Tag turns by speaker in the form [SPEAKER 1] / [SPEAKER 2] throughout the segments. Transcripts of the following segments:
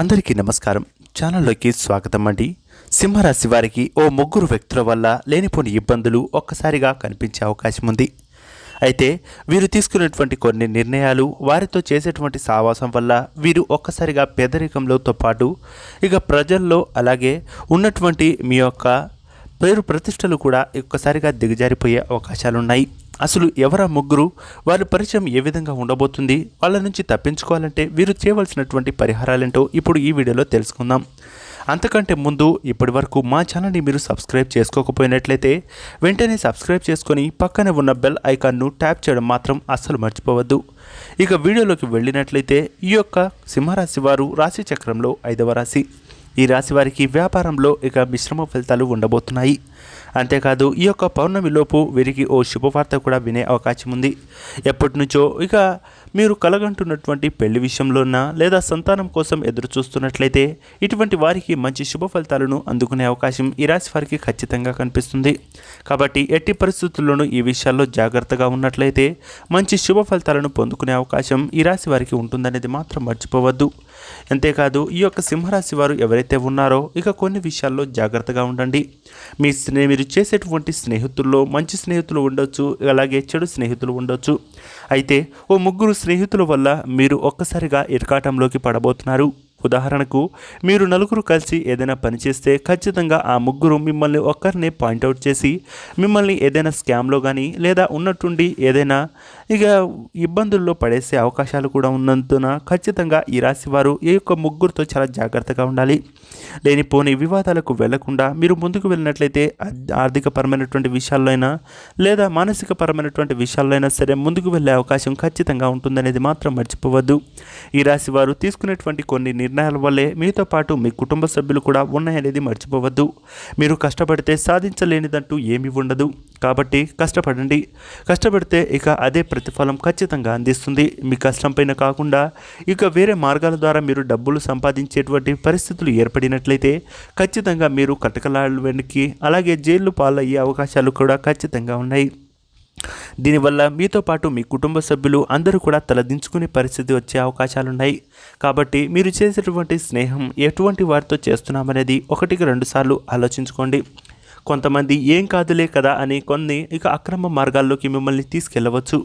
[SPEAKER 1] అందరికీ నమస్కారం. ఛానల్లోకి స్వాగతం అండి. సింహరాశి వారికి ఓ ముగ్గురు వ్యక్తుల వల్ల లేనిపోని ఇబ్బందులు ఒక్కసారిగా కనిపించే అవకాశం ఉంది. అయితే వీరు తీసుకునేటువంటి కొన్ని నిర్ణయాలు వారితో చేసేటువంటి సావాసం వల్ల వీరు ఒక్కసారిగా పేదరికంలోతో పాటు ఇక ప్రజల్లో అలాగే ఉన్నటువంటి మీ యొక్క పేరు ప్రతిష్టలు కూడా ఒక్కసారిగా దిగజారిపోయే అవకాశాలు ఉన్నాయి అసలు ఎవరా ముగ్గురు? వారి పరిచయం ఏ విధంగా ఉండబోతుంది? వాళ్ళ నుంచి తప్పించుకోవాలంటే వీరు చేయవలసినటువంటి పరిహారాలేంటో ఇప్పుడు ఈ వీడియోలో తెలుసుకుందాం. అంతకంటే ముందు ఇప్పటి వరకు మా ఛానల్ని మీరు సబ్స్క్రైబ్ చేసుకోకపోయినట్లయితే వెంటనే సబ్స్క్రైబ్ చేసుకొని పక్కనే ఉన్న బెల్ ఐకాన్ను ట్యాప్ చేయడం మాత్రం అస్సలు మర్చిపోవద్దు. ఇక వీడియోలోకి వెళ్ళినట్లయితే ఈ యొక్క సింహరాశి వారు రాశి చక్రంలో ఐదవ రాశి. ఈ రాశి వారికి వ్యాపారంలో ఇక మిశ్రమ ఫలితాలు ఉండబోతున్నాయి. అంతేకాదు ఈ యొక్క పౌర్ణమిలోపు వీరికి ఓ శుభవార్త కూడా వినే అవకాశం ఉంది. ఎప్పటి నుంచో ఇక మీరు కలగంటున్నటువంటి పెళ్ళి విషయంలోనా లేదా సంతానం కోసం ఎదురు చూస్తున్నట్లయితే ఇటువంటి వారికి మంచి శుభ ఫలితాలను అందుకునే అవకాశం ఈ రాశి వారికి ఖచ్చితంగా కనిపిస్తుంది. కాబట్టి ఎట్టి పరిస్థితుల్లోనూ ఈ విషయాల్లో జాగ్రత్తగా ఉన్నట్లయితే మంచి శుభ ఫలితాలను పొందుకునే అవకాశం ఈ రాశి వారికి ఉంటుందనేది మాత్రం మర్చిపోవద్దు. అంతేకాదు ఈ యొక్క సింహరాశి వారు ఎవరైతే ఉన్నారో ఇక కొన్ని విషయాల్లో జాగ్రత్తగా ఉండండి. మీ స్నే మీరు చేసేటువంటి స్నేహితుల్లో మంచి స్నేహితులు ఉండొచ్చు అలాగే చెడు స్నేహితులు ఉండొచ్చు. అయితే ఓ ముగ్గురు స్నేహితుల వల్ల మీరు ఒక్కసారిగా ఇరకాటంలోకి పడబోతున్నారు. ఉదాహరణకు మీరు నలుగురు కలిసి ఏదైనా పని చేస్తే ఖచ్చితంగా ఆ ముగ్గురు మిమ్మల్ని ఒక్కరినే పాయింట్అవుట్ చేసి మిమ్మల్ని ఏదైనా స్కామ్లో కానీ లేదా ఉన్నట్టుండి ఏదైనా ఇక ఇబ్బందుల్లో పడేసే అవకాశాలు కూడా ఉన్నందున ఖచ్చితంగా ఈ రాశి వారు ఈ యొక్క ముగ్గురితో చాలా జాగ్రత్తగా ఉండాలి. లేనిపోని వివాదాలకు వెళ్ళకుండా మీరు ముందుకు వెళ్ళినట్లయితే ఆర్థిక పరమైనటువంటి విషయాల్లో అయినా లేదా మానసిక పరమైనటువంటి విషయాల్లో అయినా సరే ముందుకు వెళ్ళే అవకాశం ఖచ్చితంగా ఉంటుందనేది మాత్రం మర్చిపోవద్దు. ఈ రాశి వారు తీసుకునేటువంటి కొన్ని నిర్ణయాల వల్లే మీతో పాటు మీ కుటుంబ సభ్యులు కూడా ఉన్నాయనేది మర్చిపోవద్దు. మీరు కష్టపడితే సాధించలేనిదంటూ ఏమీ ఉండదు. కాబట్టి కష్టపడండి. కష్టపడితే ఇక అదే ప్రతిఫలం ఖచ్చితంగా అందిస్తుంది. మీ కష్టం పైన కాకుండా ఇక వేరే మార్గాల ద్వారా మీరు డబ్బులు సంపాదించేటువంటి పరిస్థితులు ఏర్పడినట్లయితే ఖచ్చితంగా మీరు కటకలాల వెనక్కి అలాగే జైలు పాలయ్యే అవకాశాలు కూడా ఖచ్చితంగా ఉన్నాయి. దీనివల్ల మీతో పాటు మీ కుటుంబ సభ్యులు అందరూ కూడా తలదించుకునే పరిస్థితి వచ్చే అవకాశాలున్నాయి. కాబట్టి మీరు చేసేటువంటి స్నేహం ఎటువంటి వారితో చేస్తున్నామనేది ఒకటికి రెండు సార్లు ఆలోచించుకోండి. కొంతమంది ఏం కాదులే కదా అని కొన్ని ఇక అక్రమ మార్గాల్లోకి మిమ్మల్ని తీసుకెళ్ళవచ్చు.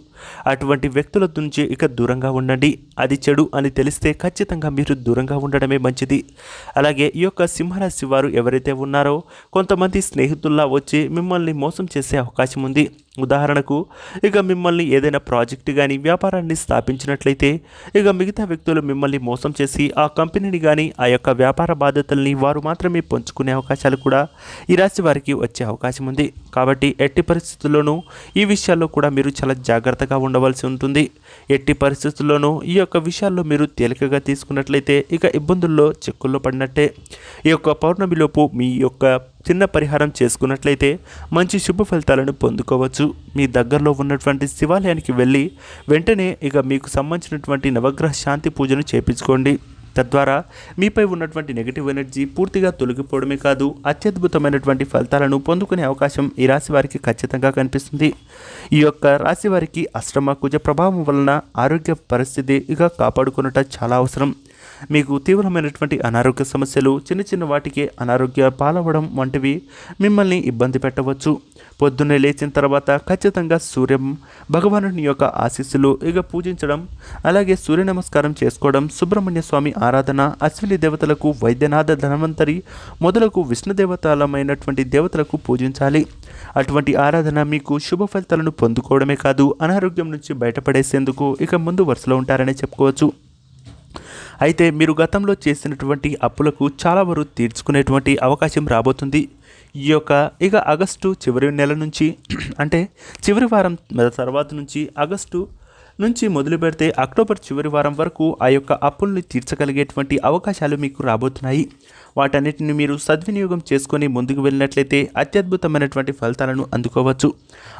[SPEAKER 1] అటువంటి వ్యక్తుల నుంచి ఇక దూరంగా ఉండండి. అది చెడు అని తెలిస్తే ఖచ్చితంగా మీరు దూరంగా ఉండడమే మంచిది. అలాగే ఈ యొక్క సింహరాశి వారు ఎవరైతే ఉన్నారో కొంతమంది స్నేహితుల్లా వచ్చి మిమ్మల్ని మోసం చేసే అవకాశం ఉంది. ఉదాహరణకు ఇక మిమ్మల్ని ఏదైనా ప్రాజెక్టు కానీ వ్యాపారాన్ని స్థాపించినట్లయితే ఇక మిగతా వ్యక్తులు మిమ్మల్ని మోసం చేసి ఆ కంపెనీని కానీ ఆ యొక్క వ్యాపార బాధ్యతల్ని వారు మాత్రమే పంచుకునే అవకాశాలు కూడా ఈ రాశి వారికి వచ్చే అవకాశం ఉంది. కాబట్టి ఎట్టి పరిస్థితుల్లోనూ ఈ విషయాల్లో కూడా మీరు చాలా జాగ్రత్తగా ఉండవలసి ఉంటుంది. ఎట్టి పరిస్థితుల్లోనూ ఈ యొక్క విషయాల్లో మీరు తేలికగా తీసుకున్నట్లయితే ఇక ఇబ్బందుల్లో చిక్కుల్లో పడినట్టే. ఈ యొక్క పౌర్ణమిలోపు మీ యొక్క చిన్న పరిహారం చేసుకున్నట్లయితే మంచి శుభ ఫలితాలను పొందుకోవచ్చు. మీ దగ్గరలో ఉన్నటువంటి శివాలయానికి వెళ్ళి వెంటనే ఇక మీకు సంబంధించినటువంటి నవగ్రహ శాంతి పూజను చేపించుకోండి. తద్వారా మీపై ఉన్నటువంటి నెగిటివ్ ఎనర్జీ పూర్తిగా తొలగిపోవడమే కాదు అత్యద్భుతమైనటువంటి ఫలితాలను పొందుకునే అవకాశం ఈ రాశి వారికి ఖచ్చితంగా కనిపిస్తుంది. ఈ యొక్క రాశి వారికి అష్టమ కుజ ప్రభావం వలన ఆరోగ్య పరిస్థితి ఇక కాపాడుకున్నట చాలా అవసరం. మీకు తీవ్రమైనటువంటి అనారోగ్య సమస్యలు చిన్న చిన్న వాటికే అనారోగ్య పాలవడం వంటివి మిమ్మల్ని ఇబ్బంది పెట్టవచ్చు. పొద్దున్నే లేచిన తర్వాత ఖచ్చితంగా సూర్యం భగవానుని యొక్క ఆశీస్సులు ఇక పూజించడం అలాగే సూర్య నమస్కారం చేసుకోవడం సుబ్రహ్మణ్య స్వామి ఆరాధన అశ్విని దేవతలకు వైద్యనాథ ధనవంతరి మొదలకు విష్ణు దేవతలమైనటువంటి దేవతలకు పూజించాలి. అటువంటి ఆరాధన మీకు శుభ ఫలితాలను పొందుకోవడమే కాదు అనారోగ్యం నుంచి బయటపడేసేందుకు ఇక ముందు వరుసలో ఉంటారని చెప్పుకోవచ్చు. అయితే మీరు గతంలో చేసినటువంటి అప్పులకు చాలా వరకు తీర్చుకునేటువంటి అవకాశం రాబోతుంది. ఈ యొక్క ఇక ఆగస్టు చివరి నెల నుంచి అంటే చివరి వారం తర్వాత నుంచి ఆగస్టు నుంచి మొదలు పెడితే అక్టోబర్ చివరి వారం వరకు ఆ యొక్క అప్పుల్ని తీర్చగలిగేటువంటి అవకాశాలు మీకు రాబోతున్నాయి. వాటన్నిటిని మీరు సద్వినియోగం చేసుకొని ముందుకు వెళ్ళినట్లయితే అత్యద్భుతమైనటువంటి ఫలితాలను అందుకోవచ్చు.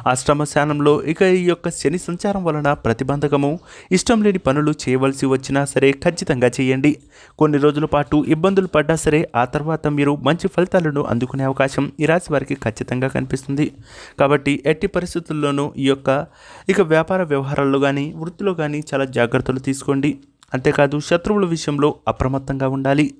[SPEAKER 1] అష్టమ స్థానంలో ఇక ఈ యొక్క శని సంచారం వలన ప్రతిబంధకము ఇష్టం లేని పనులు చేయవలసి వచ్చినా సరే ఖచ్చితంగా చేయండి. కొన్ని రోజుల పాటు ఇబ్బందులు పడ్డా సరే ఆ తర్వాత మీరు మంచి ఫలితాలను అందుకునే అవకాశం ఈ రాశి వారికి ఖచ్చితంగా కనిపిస్తుంది. కాబట్టి ఎట్టి పరిస్థితుల్లోనూ ఈ యొక్క ఇక వ్యాపార వ్యవహారాల్లో కానీ వృత్తిలో కానీ చాలా జాగ్రత్తలు తీసుకోండి. అంతేకాదు శత్రువుల విషయంలో అప్రమత్తంగా ఉండాలి.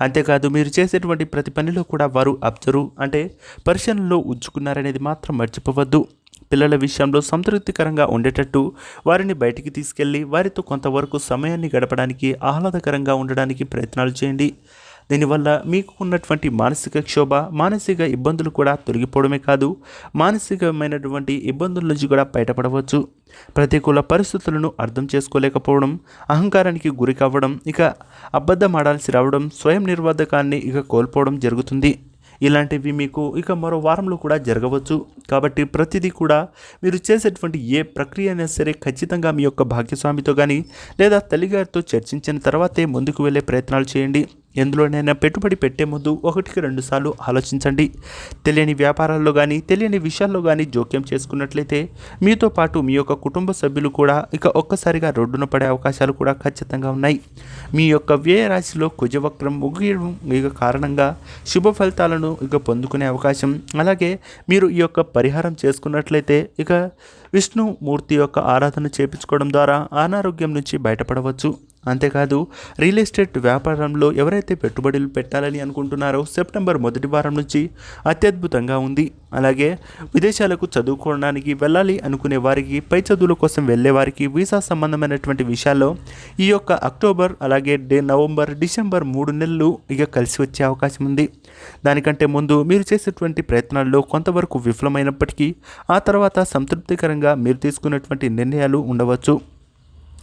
[SPEAKER 1] అంతేకాదు మీరు చేసేటువంటి ప్రతి పనిలో కూడా వారు అబ్జర్వ్ అంటే పరిశీలనలో ఉంచుకున్నారనేది మాత్రం మర్చిపోవద్దు. పిల్లల విషయంలో సంతృప్తికరంగా ఉండేటట్టు వారిని బయటికి తీసుకెళ్ళి వారితో కొంతవరకు సమయాన్ని గడపడానికి ఆహ్లాదకరంగా ఉండడానికి ప్రయత్నాలు చేయండి. దీనివల్ల మీకు ఉన్నటువంటి మానసిక క్షోభ మానసిక ఇబ్బందులు కూడా తొలగిపోవడమే కాదు మానసికమైనటువంటి ఇబ్బందుల నుంచి కూడా బయటపడవచ్చు. ప్రతికూల పరిస్థితులను అర్థం చేసుకోలేకపోవడం అహంకారానికి గురి కావడం ఇక అబద్ధం ఆడాల్సి రావడం స్వయం నిర్వాధకాన్ని ఇక కోల్పోవడం జరుగుతుంది. ఇలాంటివి మీకు ఇక మరో వారంలో కూడా జరగవచ్చు. కాబట్టి ప్రతిదీ కూడా మీరు చేసేటువంటి ఏ ప్రక్రియ అయినా సరే ఖచ్చితంగా మీ యొక్క భాగ్యస్వామితో కానీ లేదా తల్లిగారితో చర్చించిన తర్వాతే ముందుకు వెళ్ళే ప్రయత్నాలు చేయండి. ఎందులోనైనా పెట్టుబడి పెట్టే ముందు ఒకటికి రెండుసార్లు ఆలోచించండి. తెలియని వ్యాపారాల్లో కానీ తెలియని విషయాల్లో కానీ జోక్యం చేసుకున్నట్లయితే మీతో పాటు మీ యొక్క కుటుంబ సభ్యులు కూడా ఇక ఒక్కసారిగా రోడ్డున పడే అవకాశాలు కూడా ఖచ్చితంగా ఉన్నాయి. మీ యొక్క వ్యయ రాశిలో కుజవక్రం ముగియడం ఇక కారణంగా శుభ ఫలితాలను ఇక పొందుకునే అవకాశం. అలాగే మీరు ఈ యొక్క పరిహారం చేసుకున్నట్లయితే ఇక విష్ణుమూర్తి యొక్క ఆరాధన చేపించుకోవడం ద్వారా అనారోగ్యం నుంచి బయటపడవచ్చు. అంతేకాదు రియల్ ఎస్టేట్ వ్యాపారంలో ఎవరైతే పెట్టుబడులు పెట్టాలని అనుకుంటున్నారో సెప్టెంబర్ మొదటి వారం నుంచి అత్యద్భుతంగా ఉంది. అలాగే విదేశాలకు చదువుకోవడానికి వెళ్ళాలి అనుకునే వారికి పై చదువుల కోసం వెళ్ళే వారికి వీసా సంబంధమైనటువంటి విషయాల్లో ఈ యొక్క అక్టోబర్ అలాగే డే నవంబర్ డిసెంబర్ మూడు నెలలు ఇక కలిసి వచ్చే అవకాశం ఉంది. దానికంటే ముందు మీరు చేసేటువంటి ప్రయత్నాల్లో కొంతవరకు విఫలమైనప్పటికీ ఆ తర్వాత సంతృప్తికరంగా మీరు తీసుకున్నటువంటి నిర్ణయాలు ఉండవచ్చు.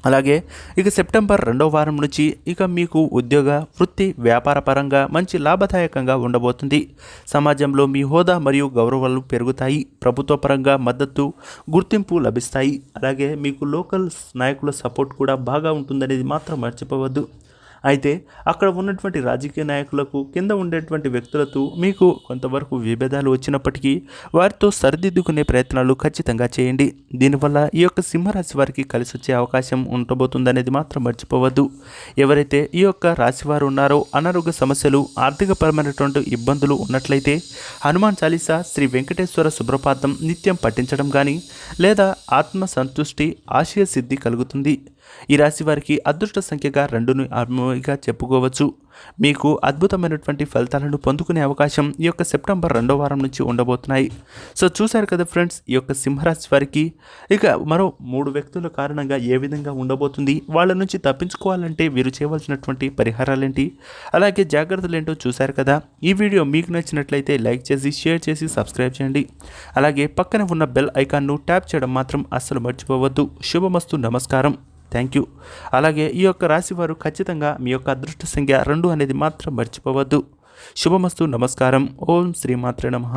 [SPEAKER 1] అలాగే ఇక సెప్టెంబర్ రెండో వారం నుంచి ఇక మీకు ఉద్యోగ వృత్తి వ్యాపార పరంగా మంచి లాభదాయకంగా ఉండబోతుంది. సమాజంలో మీ హోదా మరియు గౌరవాలు పెరుగుతాయి. ప్రభుత్వ పరంగా మద్దతు గుర్తింపు లభిస్తాయి. అలాగే మీకు లోకల్ నాయకుల సపోర్ట్ కూడా బాగా ఉంటుందనేది మాత్రం మర్చిపోవద్దు. అయితే అక్కడ ఉన్నటువంటి రాజకీయ నాయకులకు కింద ఉండేటువంటి వ్యక్తులతో మీకు కొంతవరకు విభేదాలు వచ్చినప్పటికీ వారితో సరిదిద్దుకునే ప్రయత్నాలు ఖచ్చితంగా చేయండి. దీనివల్ల ఈ యొక్క సింహరాశి వారికి కలిసి వచ్చే అవకాశం ఉండబోతుందనేది మాత్రం మర్చిపోవద్దు. ఎవరైతే ఈ యొక్క రాశివారు ఉన్నారో అనారోగ్య సమస్యలు ఆర్థికపరమైనటువంటి ఇబ్బందులు ఉన్నట్లయితే హనుమాన్ చాలీసా శ్రీ వెంకటేశ్వర సుప్రపాతం నిత్యం పఠించడం కానీ లేదా ఆత్మ సంతుష్టి ఆశయ సిద్ధి కలుగుతుంది. ఈ రాశి వారికి అదృష్ట సంఖ్యగా రెండును ఆత్మగా చెప్పుకోవచ్చు. మీకు అద్భుతమైనటువంటి ఫలితాలను పొందుకునే అవకాశం ఈ యొక్క సెప్టెంబర్ రెండో వారం నుంచి ఉండబోతున్నాయి. సో చూశారు కదా ఫ్రెండ్స్ ఈ యొక్క సింహరాశి వారికి ఇక మరో మూడు వ్యక్తుల కారణంగా ఏ విధంగా ఉండబోతుంది వాళ్ళ నుంచి తప్పించుకోవాలంటే వీరు చేయవలసినటువంటి పరిహారాలేంటి అలాగే జాగ్రత్తలు ఏంటో చూశారు కదా. ఈ వీడియో మీకు నచ్చినట్లయితే లైక్ చేసి షేర్ చేసి సబ్స్క్రైబ్ చేయండి. అలాగే పక్కన ఉన్న బెల్ ఐకాన్ను ట్యాప్ చేయడం మాత్రం అస్సలు మర్చిపోవద్దు. శుభమస్తు నమస్కారం. Thank you. అలాగే ఈ యొక్క రాశి వారు ఖచ్చితంగా మీ యొక్క అదృష్ట సంఖ్య రెండు అనేది మాత్రం మర్చిపోవద్దు. శుభమస్తు నమస్కారం. ఓం శ్రీమాత్ర నమః.